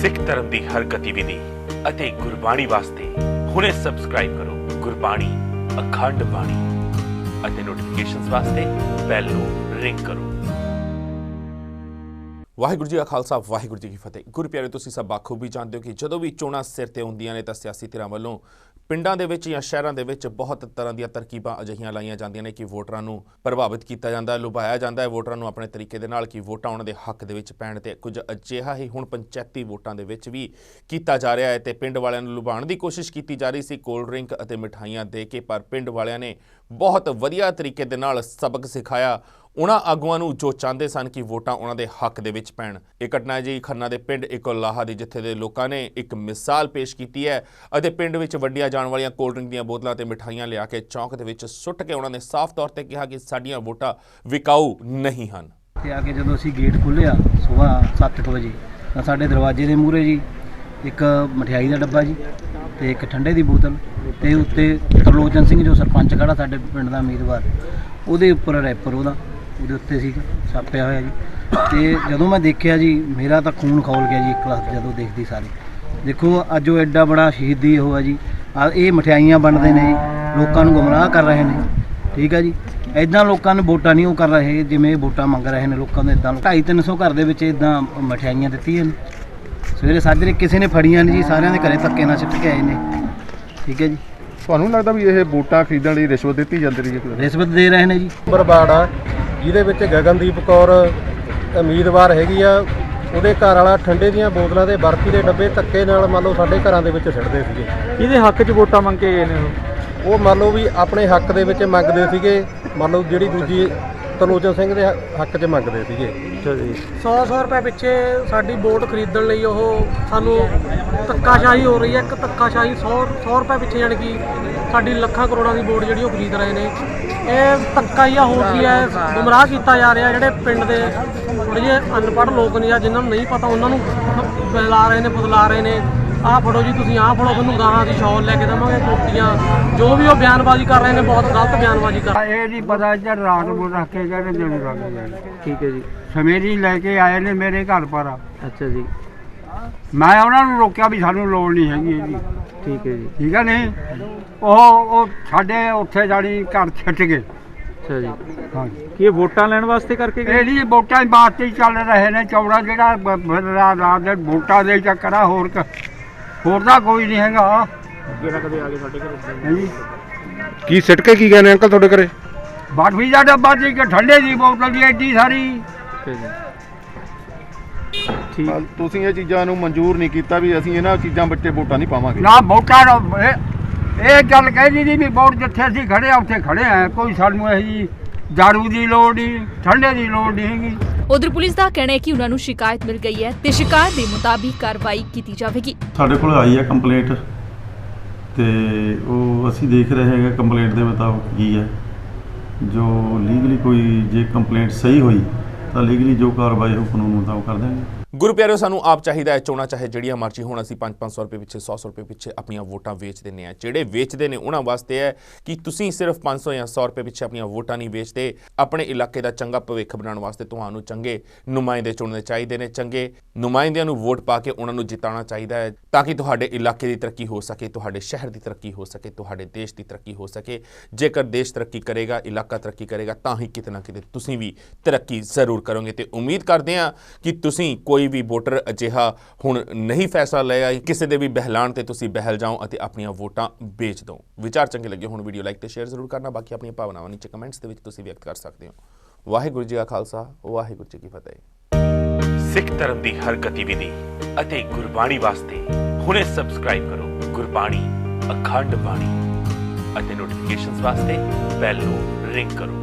ਸਿੱਖ ਧਰਮ ਦੀ ਹਰ ਗਤੀਵਿਧੀ ਅਤੇ ਗੁਰਬਾਣੀ ਵਾਸਤੇ ਹੁਣੇ ਸਬਸਕ੍ਰਾਈਬ ਕਰੋ ਗੁਰਬਾਣੀ ਅਖੰਡ ਬਾਣੀ ਅਤੇ ਨੋਟੀਫਿਕੇਸ਼ਨਸ ਵਾਸਤੇ ਬੈਲ ਨੂੰ ਰਿੰਗ ਕਰੋ। ਵਾਹਿਗੁਰੂ ਜੀ ਕਾ ਖਾਲਸਾ, ਵਾਹਿਗੁਰੂ ਜੀ ਕੀ ਫਤਿਹ। ਗੁਰੂ ਪਿਆਰੇ ਤੁਸੀਂ ਸਭ ਬਾਖੂਬੀ ਜਾਣਦੇ ਹੋ ਕਿ ਜਦੋਂ ਵੀ ਚੋਣਾਂ ਸਿਰ ਤੇ ਹੁੰਦੀਆਂ ਨੇ ਤਾਂ ਸਿਆਸੀ ਧਿਰਾਂ ਵੱਲੋਂ ਪਿੰਡਾਂ ਦੇ ਵਿੱਚ ਜਾਂ ਸ਼ਹਿਰਾਂ ਦੇ ਵਿੱਚ ਬਹੁਤ ਤਰ੍ਹਾਂ ਦੀਆਂ ਤਰਕੀਬਾਂ ਅਜਿਹੀਆਂ ਲਾਈਆਂ ਜਾਂਦੀਆਂ ਨੇ ਕਿ ਵੋਟਰਾਂ ਨੂੰ ਪ੍ਰਭਾਵਿਤ ਕੀਤਾ ਜਾਂਦਾ ਹੈ ਲੁਭਾਇਆ ਜਾਂਦਾ ਹੈ। ਵੋਟਰਾਂ ਨੂੰ ਆਪਣੇ ਤਰੀਕੇ ਦੇ ਨਾਲ ਕਿ ਵੋਟਾਂ ਉਹਨਾਂ ਦੇ ਹੱਕ ਦੇ ਵਿੱਚ ਪੈਣ ਤੇ ਕੁਝ ਅਜਿਹਾ ਹੀ ਹੁਣ ਪੰਚਾਇਤੀ ਵੋਟਾਂ ਦੇ ਵਿੱਚ ਵੀ ਕੀਤਾ ਜਾ ਰਿਹਾ ਹੈ ਤੇ ਪਿੰਡ ਵਾਲਿਆਂ ਨੂੰ ਲੁਭਾਉਣ ਦੀ ਕੋਸ਼ਿਸ਼ ਕੀਤੀ ਜਾ ਰਹੀ ਸੀ। ਕੋਲਡ ਡਰਿੰਕ ਅਤੇ ਮਠਾਈਆਂ ਦੇ ਕੇ ਪਰ ਪਿੰਡ ਵਾਲਿਆਂ ਨੇ ਬਹੁਤ ਵਧੀਆ ਤਰੀਕੇ ਦੇ ਨਾਲ ਸਬਕ ਸਿਖਾਇਆ। ਉਹਨਾਂ ਆਗੂਆਂ ਨੂੰ ਜੋ ਚਾਹੁੰਦੇ ਸਨ ਕਿ ਵੋਟਾਂ ਉਹਨਾਂ ਦੇ ਹੱਕ ਦੇ ਵਿੱਚ ਪੈਣ। ਇਹ ਘਟਨਾ ਜੀ ਖੰਨਾ ਦੇ ਪਿੰਡ ਇਕੋਲਾਹਾ ਦੀ, ਜਿੱਥੇ ਦੇ ਲੋਕਾਂ ਨੇ ਇੱਕ ਮਿਸਾਲ ਪੇਸ਼ ਕੀਤੀ ਹੈ ਅਤੇ ਪਿੰਡ ਵਿੱਚ ਵੰਡੀਆਂ ਜਾਣ ਵਾਲੀਆਂ ਕੋਲਡ ਡਰਿੰਕ ਦੀਆਂ ਬੋਤਲਾਂ ਤੇ ਮਿਠਾਈਆਂ ਲਿਆ ਕੇ ਚੌਂਕ ਦੇ ਵਿੱਚ ਸੁੱਟ ਕੇ ਉਹਨਾਂ ਨੇ ਸਾਫ਼ ਤੌਰ ਤੇ ਕਿਹਾ ਕਿ ਸਾਡੀਆਂ ਵੋਟਾਂ ਵਿਕਾਊ ਨਹੀਂ ਹਨ। ਤੇ ਆ ਕੇ ਜਦੋਂ ਅਸੀਂ ਗੇਟ ਖੋਲ੍ਹਿਆ ਸਵੇਰ 7:00 ਵਜੇ, ਤਾਂ ਸਾਡੇ ਦਰਵਾਜ਼ੇ ਦੇ ਮੂਹਰੇ ਜੀ ਇੱਕ ਮਠਿਆਈ ਦਾ ਡੱਬਾ ਜੀ ਤੇ ਇੱਕ ਠੰਡੇ ਦੀ ਬੋਤਲ ਤੇ ਉੱਤੇ ਤਰਲੋਚਨ ਸਿੰਘ ਜੋ ਸਰਪੰਚ ਖੜਾ ਸਾਡੇ ਪਿੰਡ ਦਾ ਉਮੀਦਵਾਰ, ਉਹਦੇ ਉੱਪਰ ਰੈਪਰ ਉਹਦਾ ਉਹਦੇ ਉੱਤੇ ਸੀਗਾ ਛਾਪਿਆ ਹੋਇਆ ਜੀ। ਤੇ ਜਦੋਂ ਮੈਂ ਦੇਖਿਆ ਜੀ ਮੇਰਾ ਤਾਂ ਖੂਨ ਖੌਲ ਗਿਆ ਜੀ ਇੱਕ ਲੱਖ ਜਦੋਂ ਦੇਖਦੀ ਸਾਰੀ। ਦੇਖੋ ਅੱਜ ਉਹ ਐਡਾ ਬੜਾ ਸ਼ਹੀਦੀ ਉਹ ਆ ਜੀ। ਆ ਇਹ ਮਠਿਆਈਆਂ ਵੰਡਦੇ ਨੇ ਜੀ ਲੋਕਾਂ ਨੂੰ ਗੁੰਮਰਾਹ ਕਰ ਰਹੇ ਨੇ। ਠੀਕ ਹੈ ਜੀ? ਐਦਾਂ ਲੋਕਾਂ ਨੂੰ ਵੋਟਾਂ ਨਹੀਂ ਉਹ ਕਰ ਰਹੇ ਜਿਵੇਂ ਵੋਟਾਂ ਮੰਗ ਰਹੇ ਨੇ ਲੋਕਾਂ ਨੂੰ ਇਦਾਂ 250 ਘਰ ਦੇ ਵਿੱਚ ਇਦਾਂ ਮਠਿਆਈਆਂ ਦਿੱਤੀਆਂ ਨੇ। ਸਵੇਰੇ ਸਾਜਰੇ ਕਿਸੇ ਨੇ ਫੜੀਆਂ ਨਹੀਂ ਜੀ ਸਾਰਿਆਂ ਦੇ ਘਰੇ ਧੱਕੇ ਨਾਲ ਸਿੱਟ ਕੇ ਆਏ ਨੇ। ਠੀਕ ਹੈ ਜੀ? ਤੁਹਾਨੂੰ ਲੱਗਦਾ ਵੀ ਇਹ ਵੋਟਾਂ ਖਰੀਦਣ ਲਈ ਰਿਸ਼ਵਤ ਦਿੱਤੀ ਜਾਂਦੀ ਰਹੀ ਹੈ? ਰਿਸ਼ਵਤ ਦੇ ਰਹੇ ਨੇ ਜੀ। ਬਰਬਾੜ ਆ। ਜਿਹਦੇ ਵਿੱਚ ਗਗਨਦੀਪ ਕੌਰ ਉਮੀਦਵਾਰ ਹੈਗੀ ਆ ਉਹਦੇ ਘਰ ਵਾਲਾ ਠੰਡੇ ਦੀਆਂ ਬੋਤਲਾਂ ਤੇ ਬਰਫੀ ਦੇ ਡੱਬੇ ਧੱਕੇ ਨਾਲ ਮੰਨ ਲਓ ਸਾਡੇ ਘਰਾਂ ਦੇ ਵਿੱਚ ਸਿੱਟਦੇ ਸੀਗੇ। ਇਹਦੇ ਹੱਕ 'ਚ ਵੋਟਾਂ ਮੰਗ ਕੇ ਗਏ ਨੇ ਉਹ? ਉਹ ਮੰਨ ਲਓ ਵੀ ਆਪਣੇ ਹੱਕ ਦੇ ਵਿੱਚ ਮੰਗਦੇ ਸੀਗੇ ਮੰਨ ਲਓ ਜਿਹੜੀ ਦੂਜੀ ਤਲੋਚਨ ਸਿੰਘ ਦੇ ਹੱਕ 'ਚ ਮੰਗਦੇ ਸੀਗੇ। ਅੱਛਾ ਜੀ। 100-100 ਰੁਪਏ ਪਿੱਛੇ ਸਾਡੀ ਵੋਟ ਖਰੀਦਣ ਲਈ ਉਹ ਸਾਨੂੰ ਧੱਕਾਸ਼ਾਹੀ ਹੋ ਰਹੀ ਹੈ। ਇੱਕ ਧੱਕਾਸ਼ਾਹੀ 100 100 ਰੁਪਏ ਪਿੱਛੇ ਜਾਣੀ ਕਿ ਸਾਡੀ ਲੱਖਾਂ ਕਰੋੜਾਂ ਦੀ ਵੋਟ ਜਿਹੜੀ ਉਹ ਖਰੀਦ ਰਹੇ ਨੇ। ਇਹ ਧੱਕਾ ਹੀ ਆ ਹੋਰ ਕੀ ਹੈ? ਗੁੰਮਰਾਹ ਕੀਤਾ ਜਾ ਰਿਹਾ। ਜਿਹੜੇ ਪਿੰਡ ਦੇ ਥੋੜੇ ਜਿਹੇ ਅਨਪੜ੍ਹ ਲੋਕ ਨੇ ਜਾਂ ਜਿਨ੍ਹਾਂ ਨੂੰ ਨਹੀਂ ਪਤਾ ਉਹਨਾਂ ਨੂੰ ਬੁਲਾ ਰਹੇ ਨੇ ਬਦਲਾ ਰਹੇ ਨੇ। ਆਹ ਫੜੋ ਜੀ ਤੁਸੀਂ ਆਹ ਫੜੋ ਤੁਹਾਨੂੰ ਗਾਹਾਂ ਦੀ ਸ਼ਾਲ ਲੈ ਕੇ ਦੇਵਾਂਗੇ ਕੋਟੀਆਂ। ਜੋ ਵੀ ਉਹ ਬਿਆਨਬਾਜ਼ੀ ਕਰ ਰਹੇ ਨੇ ਬਹੁਤ ਗਲਤ ਬਿਆਨਬਾਜ਼ੀ ਕਰ ਇਹ ਨਹੀਂ ਪਤਾ ਇੱਧਰ ਰਾਤ ਨੂੰ ਰੱਖ ਕੇ ਕਹਿੰਦੇ ਦਿਨ ਲੱਗ ਜਾਣ ਠੀਕ ਹੈ ਜੀ। ਸਵੇਰੀ ਲੈ ਕੇ ਆਏ ਨੇ ਮੇਰੇ ਘਰ ਪਰ। ਅੱਛਾ ਜੀ। ਮੈਂ ਉਹਨਾਂ ਨੂੰ ਰੋਕਿਆ ਵੀ ਸਾਨੂੰ ਲੋੜ ਨਹੀਂ ਹੈਗੀ ਇਹਦੀ। ਠੀਕ ਹੈ ਜੀ। ਠੀਕ ਹੈ ਨਹੀਂ? ਉਹ ਉਹ ਸਾਡੇ ਉੱਥੇ ਜਾਣੀ ਘਰ ਛੱਡ ਗਏ। ਅੱਛਾ ਜੀ। ਹਾਂ ਕੀ ਇਹ ਵੋਟਾਂ ਲੈਣ ਵਾਸਤੇ ਕਰਕੇ ਗਏ? ਇਹ ਨਹੀਂ ਵੋਟਾਂ ਦੀ ਬਾਤ ਤੇ ਹੀ ਚੱਲ ਰਹੇ ਨੇ। ਚੌੜਾ ਜਿਹੜਾ ਬ- ਬ- ਰਾਤ ਰਾਤ ਦੇ ਵੋਟਾਂ ਦੇ ਚੱਕਰ ਆ ਹੋਰ ਕ- ਹੋਰ ਦਾ ਕੋਈ ਨਹੀਂ ਹੈਗਾ। ਕਿਹੜਾ ਕਦੇ ਆ ਕੇ ਸਾਡੇ ਘਰ ਹਾਂਜੀ। ਕੀ ਸਿੱਟ ਕੇ ਕੀ ਗਏ ਨੇ ਅੰਕਲ ਤੁਹਾਡੇ ਘਰੇ? ਬਰਫੀ ਦਾ ਡੱਬਾ ਸੀ ਕਿ ਠੰਡੇ ਦੀ ਬੋਤਲ ਦੀ ਐਡੀ ਸਾਰੀ। ਜੀ ਠੀਕ। ਤੁਸੀਂ ਇਹ ਚੀਜ਼ਾਂ ਨੂੰ ਮਨਜ਼ੂਰ ਨਹੀਂ ਕੀਤਾ ਵੀ ਅਸੀਂ ਇਹਨਾਂ ਚੀਜ਼ਾਂ ਬੱਚੇ ਵੋਟਾਂ ਨਹੀਂ ਪਾਵਾਂਗੇ। ਨਾ ਵੋਟਾਂ ਨੂੰ ਇਹ ਇਹ ਗੱਲ ਕਹਿੰਦੀ ਨਹੀਂ ਵੀ ਵੋਟ ਜਿੱਥੇ ਅਸੀਂ ਖੜੇ ਆ ਉੱਥੇ ਖੜੇ ਆ। ਕੋਈ ਸਾਨੂੰ ਇਹੀ ਦਾਰੂ ਦੀ ਲੋੜ ਨਹੀਂ ਠੰਡੇ ਦੀ ਲੋੜ ਨਹੀਂ ਹੈਗੀ। ਉਧਰ ਪੁਲਿਸ ਦਾ ਕਹਿਣਾ ਹੈ ਕਿ ਉਹਨਾਂ ਨੂੰ ਸ਼ਿਕਾਇਤ ਮਿਲ ਗਈ ਹੈ ਤੇ ਸ਼ਿਕਾਇਤ ਦੇ ਮੁਤਾਬਿਕ ਕਾਰਵਾਈ ਕੀਤੀ ਜਾਵੇਗੀ। ਸਾਡੇ ਕੋਲ ਆਈ ਹੈ ਕੰਪਲੇਂਟ ਤੇ ਉਹ ਅਸੀਂ ਦੇਖ ਰਹੇ ਹੈਗੇ ਕੰਪਲੇਂਟ ਦੇ ਮੁਤਾਬਕ ਕੀ ਹੈ। ਜੋ ਲੀਗਲੀ ਕੋਈ ਜੇ ਕੰਪਲੇਂਟ ਸਹੀ ਹੋਈ ਤਾਂ ਲੀਗਲੀ ਜੋ ਕਾਰਵਾਈ ਉਹ ਕਾਨੂੰਨ ਮੁਤਾਬਕ ਕਰ ਦਿਆਂਗੇ। ਗੁਰੂ ਪਿਆਰਿਓ, ਸਾਨੂੰ ਆਪ ਚਾਹੀਦਾ ਹੈ, ਚੋਣਾਂ ਚਾਹੇ ਜਿਹੜੀਆਂ ਮਰਜ਼ੀ ਹੋਣ, ਅਸੀਂ 5-500 ਰੁਪਏ ਪਿੱਛੇ 100 ਰੁਪਏ ਪਿੱਛੇ ਆਪਣੀਆਂ ਵੋਟਾਂ ਵੇਚ ਦਿੰਦੇ ਆ। ਜਿਹੜੇ ਵੇਚਦੇ ਨੇ, ਉਹਨਾਂ ਵਾਸਤੇ ਹੈ ਕਿ ਤੁਸੀਂ ਸਿਰਫ 500 ਜਾਂ 100 ਰੁਪਏ ਪਿੱਛੇ ਆਪਣੀਆਂ ਵੋਟਾਂ ਨਹੀਂ ਵੇਚਦੇ। ਆਪਣੇ ਇਲਾਕੇ ਦਾ ਚੰਗਾ ਭਵਿੱਖ ਬਣਾਉਣ ਵਾਸਤੇ ਤੁਹਾਨੂੰ ਚੰਗੇ ਨੁਮਾਇੰਦੇ ਚੁਣਨੇ ਚਾਹੀਦੇ ਨੇ, ਚੰਗੇ ਨੁਮਾਇੰਦਿਆਂ ਨੂੰ ਵੋਟ ਪਾ ਕੇ ਉਹਨਾਂ ਨੂੰ ਜਿਤਾਉਣਾ ਚਾਹੀਦਾ ਹੈ ਤਾਂ ਕਿ ਤੁਹਾਡੇ ਇਲਾਕੇ ਦੀ ਤਰੱਕੀ ਹੋ ਸਕੇ, ਤੁਹਾਡੇ ਸ਼ਹਿਰ ਦੀ ਤਰੱਕੀ ਹੋ ਸਕੇ, ਤੁਹਾਡੇ ਦੇਸ਼ ਦੀ ਤਰੱਕੀ ਹੋ ਸਕੇ। ਜੇਕਰ ਦੇਸ਼ ਤਰੱਕੀ ਕਰੇਗਾ, ਇਲਾਕਾ ਤਰੱਕੀ ਕਰੇਗਾ, ਤਾਂ ਹੀ ਕਿਤੇ ਨਾ ਕਿਤੇ ਤੁਸੀਂ ਵੀ ਤਰੱਕੀ ਜ਼ਰੂਰ ਕਰੋਗੇ। ਤੇ ਉਮੀਦ ਕਰਦੇ ਹਾਂ ਕਿ ਤੁਸੀਂ ਕੋਈ ਕੋਈ ਵੀ ਵੋਟਰ ਅਜਿਹਾ ਹੁਣ ਨਹੀਂ ਫੈਸਲਾ ਲਿਆ ਕਿਸੇ ਦੇ ਵੀ ਬਹਿਲਾਣ ਤੇ ਤੁਸੀਂ ਬਹਿਲ ਜਾਓ ਅਤੇ ਆਪਣੀਆਂ ਵੋਟਾਂ ਵੇਚ ਦਿਓ। ਵਿਚਾਰ ਚੰਗੇ ਲੱਗੇ ਹੁਣ ਵੀਡੀਓ ਲਾਈਕ ਤੇ ਸ਼ੇਅਰ ਜ਼ਰੂਰ ਕਰਨਾ। ਬਾਕੀ ਆਪਣੀਆਂ ਭਾਵਨਾਵਾਂ ਨੀਚੇ ਕਮੈਂਟਸ ਦੇ ਵਿੱਚ ਤੁਸੀਂ ਵਿਅਕਤ ਕਰ ਸਕਦੇ ਹੋ। ਵਾਹਿਗੁਰੂ ਜੀ ਕਾ ਖਾਲਸਾ, ਵਾਹਿਗੁਰੂ ਜੀ ਕੀ ਫਤਿਹ। ਸਿੱਖ ਧਰਮ ਦੀ ਹਰ ਗਤੀਵਿਧੀ ਅਤੇ ਗੁਰਬਾਣੀ ਵਾਸਤੇ ਹੁਣੇ ਸਬਸਕ੍ਰਾਈਬ ਕਰੋ ਗੁਰਬਾਣੀ, ਅਖੰਡ ਬਾਣੀ ਅਤੇ ਨੋਟੀਫਿਕੇਸ਼ਨਸ ਵਾਸਤੇ ਬੈਲ ਨੂੰ ਰਿੰਗ ਕਰੋ।